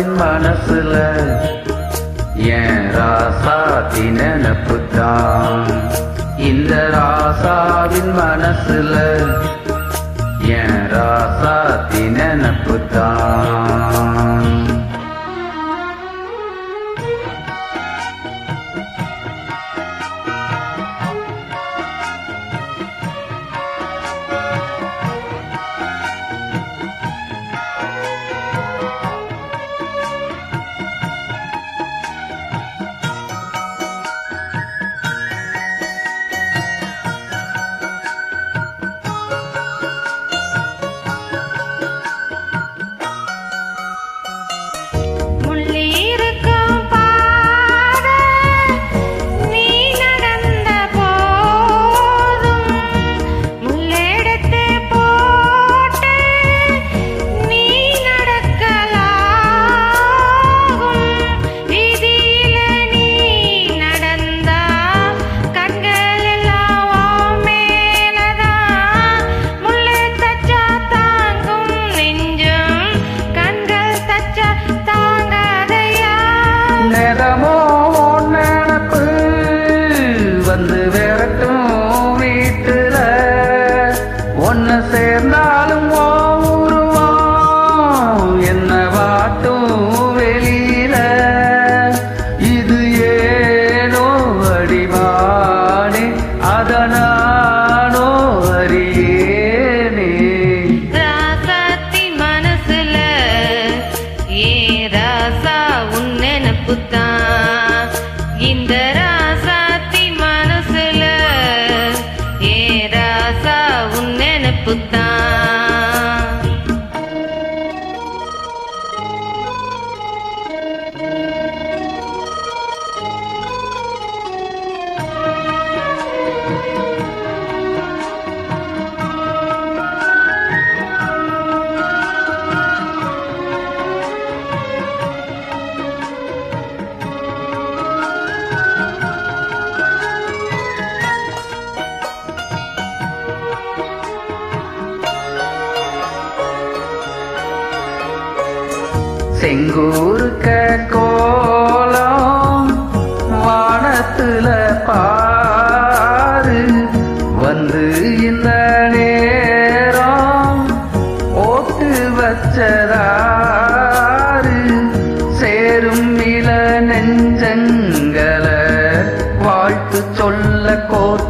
ராசாவின் மனசுல என் ராசாத்தி நினப்புத்தான் இந்த ராசாவின் மனசுல என் ராசாத்தி நினப்புத்தான் இந்த செங்கூர்க்க கோலம் வானத்துல பாரு. வந்து இந்த நேரம் ஓட்டு வச்சதாரு. சேரும் இள நெஞ்சங்களை வாழ்த்து சொல்ல கோத்தார்களா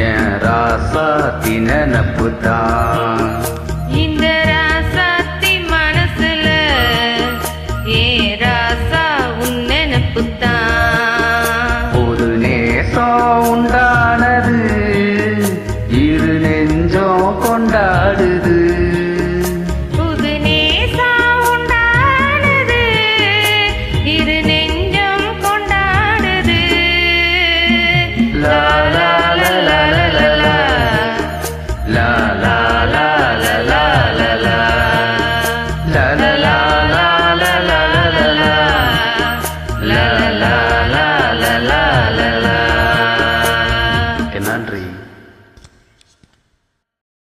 என் ராசாத்தி நினப்புதான் இந்த ராசாத்தி மனசுல ஏ ராசா உன் நினப்புத்தான் ஒரு நேசம் உண்டானது இரு நெஞ்சம் கொண்டாடுது. புது